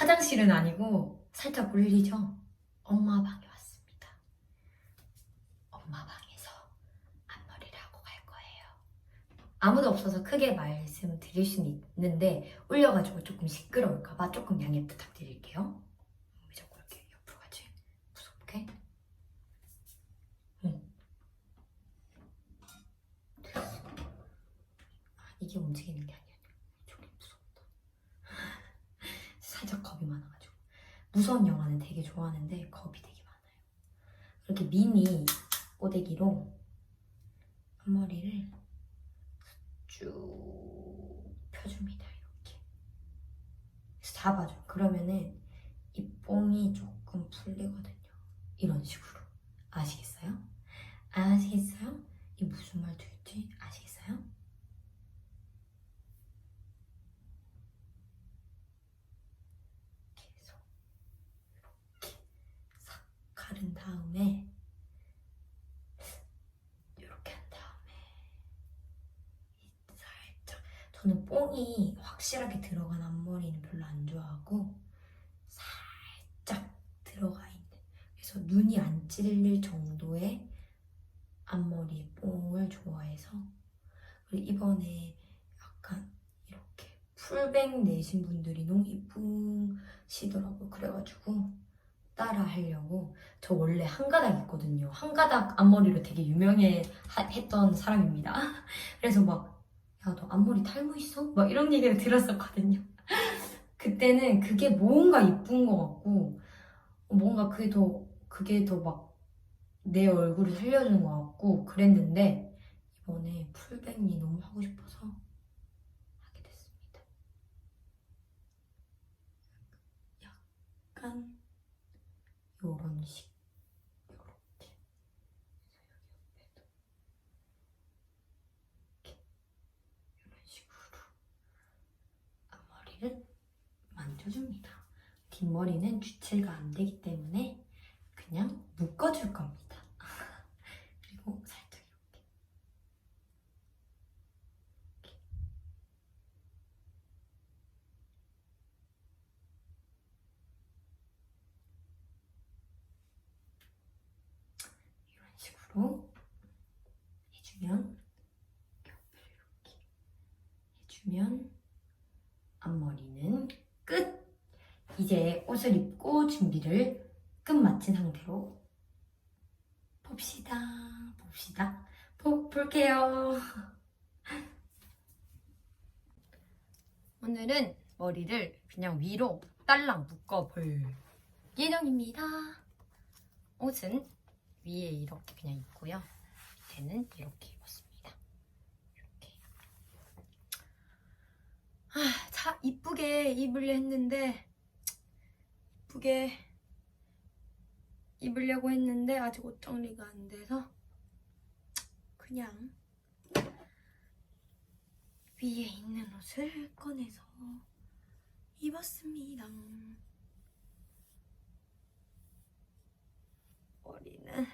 화장실은 아니고 살짝 울리죠? 엄마 방에 왔습니다. 엄마 방에서 앞머리를 하고 갈 거예요. 아무도 없어서 크게 말씀드릴 수는 있는데 울려가지고 조금 시끄러울까봐 조금 양해 부탁드릴게요. 왜 자꾸 이렇게 옆으로 가지? 무섭게? 응. 아, 이게 움직이는 게 아니야. 저게 무섭다. 살짝 겁이 많아가지고. 무서운 영화는 되게 좋아하는데 겁이 되게 많아요. 이렇게 미니 꼬대기로 앞머리를 쭉 펴줍니다. 이렇게. 그래서 잡아줘. 그러면은 이 뽕이 조금 풀리거든요. 이런 식으로. 아시겠어요? 아시겠어요? 이 무슨 말투였지? 아시겠어요? 계속 이렇게 싹 가른 다음에 이렇게 한 다음에 이 살짝 저는 뽕이 확실하게 들어간 앞머리는 별로 안 좋아하고 살짝 들어가 있는 그래서 눈이 안 찔릴 정도의 앞머리 뽕을 좋아해서 그리고 이번에 약간 이렇게 풀백 내신 분들이 너무 이쁘시더라고요. 그래가지고 따라 하려고. 저 원래 한 가닥 있거든요. 한 가닥 앞머리로 되게 유명해 하- 했던 사람입니다. 그래서 막 야 너 앞머리 탈모 있어? 막 이런 얘기를 들었었거든요 그때는 그게 뭔가 이쁜 것 같고 뭔가 그게 더 그게 더 막 내 얼굴을 살려주는 것 같고 그랬는데 이번에 풀백이 너무 하고 싶어서 하게 됐습니다. 약간 요런 식 요렇게 그래서 여기 옆에도 이렇게 이런 식으로 앞머리를 만져줍니다. 뒷머리는 주체가 안 되기 때문에 그냥 묶어줄 겁니다. 그리고 살짝 이렇게. 이렇게. 이런 식으로 해주면 옆을 이렇게 해주면 앞머리는 끝! 이제 옷을 입고 준비를 끝마친 상태로 봅시다. 봅시다. 보, 볼게요. 오늘은 머리를 그냥 위로 딸랑 묶어볼 예정입니다. 옷은 위에 이렇게 그냥 입고요. 밑에는 이렇게 입었습니다. 이렇게. 아, 자, 이쁘게 입으려 했는데 이쁘게 입으려고 했는데 아직 옷 정리가 안 돼서 그냥 위에 있는 옷을 꺼내서 입었습니다. 머리는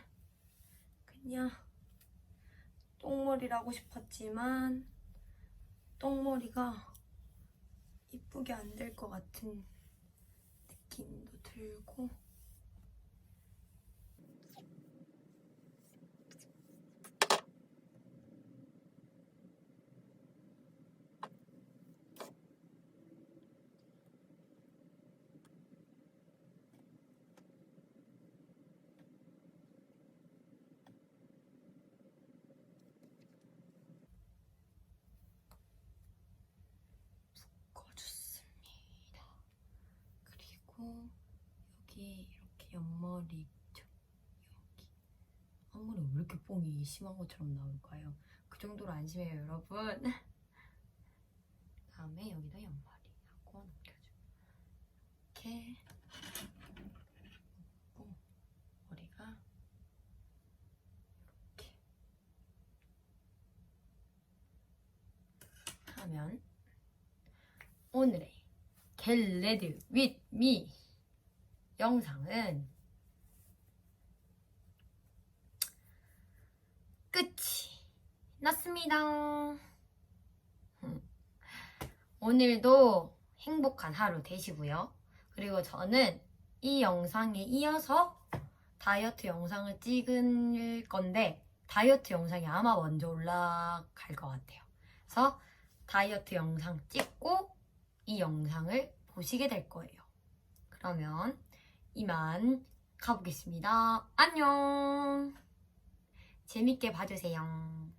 그냥 똥머리라고 싶었지만 똥머리가 이쁘게 안 될 것 같은 느낌도 들고 꺼줬습니다. 그리고 여기 이렇게 옆머리 있죠? 여기 앞머리 왜 이렇게 뽕이 심한 것처럼 나올까요? 그 정도로 안 심해요, 여러분. 다음에 여기다 옆머리 하고 넘겨줘. 이렇게 놓고 머리가 이렇게 하면 오늘의 겟레드 me 영상은 끝이 났습니다. 음. 오늘도 행복한 하루 되시고요. 그리고 저는 이 영상에 이어서 다이어트 영상을 찍을 건데 다이어트 영상이 아마 먼저 올라갈 것 같아요. 그래서 다이어트 영상 찍고 이 영상을 보시게 될 거예요. 그러면 이만 가보겠습니다. 안녕! 재밌게 봐주세요.